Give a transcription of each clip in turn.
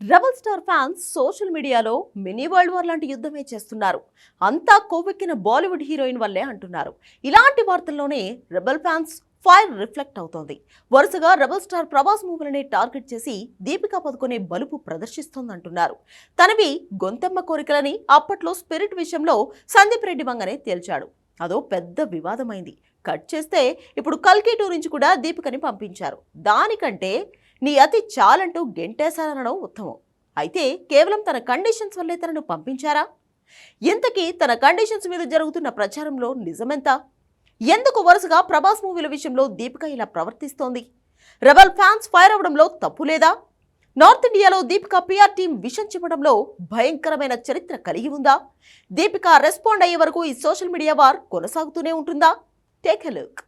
Rebel star fans social మీడియాలో mini world war లాంటి యుద్ధమే చేస్తున్నారు. అంతా కొవ్వెక్కిన బాలీవుడ్ హీరోయిన్ వల్లే అంటున్నారు. ఇలాంటి వార్తల్లోనే రెబల్ ఫ్యాన్స్ ఫైర్ రిఫ్లెక్ట్ అవుతోంది. వరుసగా రెబల్ స్టార్ ప్రభాస్ మూవీలనే టార్గెట్ చేసి దీపికా పదుకొనే బలుపు ప్రదర్శిస్తోందంటున్నారు. తనవి గొంతెమ్మ కోరికలని అప్పట్లో స్పిరిట్ విషయంలో సందీప్ రెడ్డి వంగనే తేల్చాడు. అదో పెద్ద వివాదమైంది. కట్ చేస్తే ఇప్పుడు కల్కి టూ నుంచి కూడా దీపికని పంపించారు. దానికంటే నీ అతి చాలంటూ గెంటేశారనడం ఉత్తమం. అయితే కేవలం తన కండిషన్స్ వల్లే తనను పంపించారా? ఇంతకీ తన కండిషన్స్ మీద జరుగుతున్న ప్రచారంలో నిజమెంత? ఎందుకు వరుసగా ప్రభాస్ మూవీల విషయంలో దీపిక ఇలా ప్రవర్తిస్తోంది? రెబల్ ఫ్యాన్స్ ఫైర్ అవడంలో తప్పు లేదా? నార్త్ ఇండియాలో దీపిక పిఆర్ టీం విషం చెప్పడంలో భయంకరమైన చరిత్ర కలిగి ఉందా? దీపిక రెస్పాండ్ అయ్యే వరకు ఈ సోషల్ మీడియా వార్ కొనసాగుతూనే ఉంటుందా? Take a look.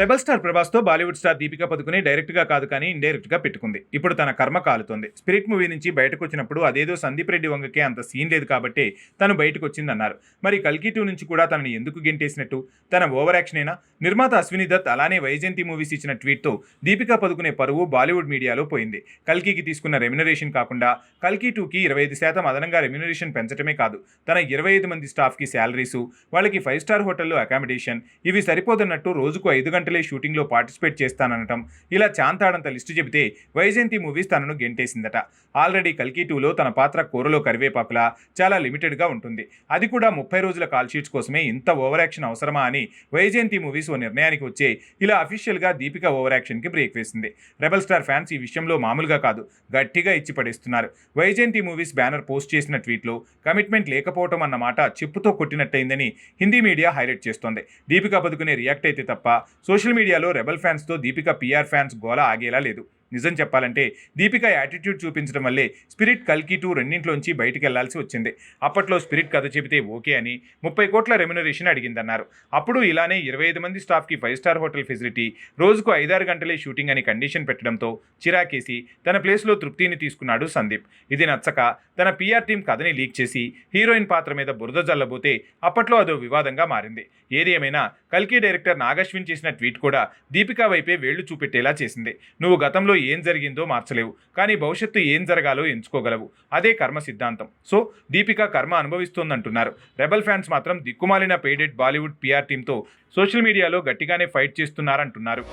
Rebel star ప్రభాస్తో Bollywood star Deepika Padukone డైరెక్ట్గా కాదు కానీ ఇండైరెక్ట్గా పెట్టుకుంది. ఇప్పుడు తన కర్మ కాలుతోంది. స్పిరిట్ మూవీ నుంచి బయటకు వచ్చినప్పుడు అదేదో సందీప్ రెడ్డి వంగకే అంత సీన్ లేదు కాబట్టి తను బయటకు వచ్చిందన్నారు మరి కల్కి టూ నుంచి కూడా తనని ఎందుకు గెంటేసినట్టు? తన ఓవర్ యాక్షనేనా? నిర్మాత అశ్విని దత్ అలానే వైజయంతి మూవీస్ ఇచ్చిన ట్వీట్తో దీపికా పదుకునే పరువు బాలీవుడ్ మీడియాలో పోయింది. కల్కికి తీసుకున్న రెమ్యునరేషన్ కాకుండా కల్కి టూకి ఇరవై ఐదు శాతం అదనంగా రెమ్యునరేషన్ పెంచడమే కాదు. తన ఇరవై ఐదు మంది స్టాఫ్కి శాలరీసు వాళ్ళకి ఫైవ్ స్టార్ హోటల్లో అకామిడేషన్ ఇవి సరిపోతున్నట్టు రోజుకు ఐదు గంటలు షూటింగ్లో పార్టిసిపేట్ చేస్తాననటం. ఇలా చాంతాడంత లిస్టు చెబితే వైజయంతి మూవీస్ తనను గెంటేసిందట. ఆల్రెడీ కల్కి టూలో తన పాత్ర కూరలో కరివేపాకులా చాలా లిమిటెడ్గా ఉంటుంది. అది కూడా ముప్పై రోజుల కాల్ షీట్స్ కోసమే ఇంత ఓవర్ యాక్షన్ అవసరమా అని వైజయంతి మూవీస్ ఓ నిర్ణయానికి వచ్చే ఇలా అఫీషియల్గా దీపిక ఓవర్ యాక్షన్కి బ్రేక్ వేసింది. రెబల్ స్టార్ ఫ్యాన్స్ ఈ విషయంలో మామూలుగా కాదు. గట్టిగా ఇచ్చి పడేస్తున్నారు. వైజయంతి మూవీస్ బ్యానర్ పోస్ట్ చేసిన ట్వీట్లో కమిట్మెంట్ లేకపోవటం అన్న మాట చెప్పుతో కొట్టినట్టయిందని హిందీ మీడియా హైలైట్ చేస్తోంది. దీపిక పదుకునే రియాక్ట్ అయితే తప్ప సోషల్ మీడియాలో రెబల్ ఫ్యాన్స్తో దీపిక పిఆర్ ఫ్యాన్స్ గోల ఆగేలా లేదు. నిజం చెప్పాలంటే దీపిక యాటిట్యూడ్ చూపించడం వల్లే స్పిరిట్ కల్కి టూ రెండింట్లోంచి బయటికి వెళ్ళాల్సి వచ్చింది. అప్పట్లో స్పిరిట్ కథ చెబితే ఓకే అని ముప్పై కోట్ల రెమ్యునరేషన్ అడిగిందన్నారు. అప్పుడు ఇలానే ఇరవై ఐదు మంది స్టాఫ్కి ఫైవ్ స్టార్ హోటల్ ఫెసిలిటీ రోజుకు ఐదారు గంటలే షూటింగ్ అని కండిషన్ పెట్టడంతో చిరాకేసి తన ప్లేస్లో తృప్తిని తీసుకున్నాడు సందీప్. ఇది నచ్చక తన పీఆర్ టీం కథని లీక్ చేసి హీరోయిన్ పాత్ర మీద బురద జల్లబోతే అప్పట్లో అదో వివాదంగా మారింది. ఏది ఏమైనా కల్కి డైరెక్టర్ నాగశ్విన్ చేసిన ట్వీట్ కూడా దీపికా వైపే వేళ్ళు చూపెట్టేలా చేసింది. నువ్వు గతంలో ఏం జరిగిందో మార్చలేవు. కానీ భవిష్యత్తు ఏం జరగాలో ఎంచుకోగలవు. అదే కర్మ సిద్ధాంతం. సో దీపిక కర్మ అనుభవిస్తోందంటున్నారు. రెబల్ ఫ్యాన్స్ మాత్రం దిక్కుమాలిన పేడెడ్ బాలీవుడ్ పిఆర్ టీంతో సోషల్ మీడియాలో గట్టిగానే ఫైట్ చేస్తున్నారంటున్నారు.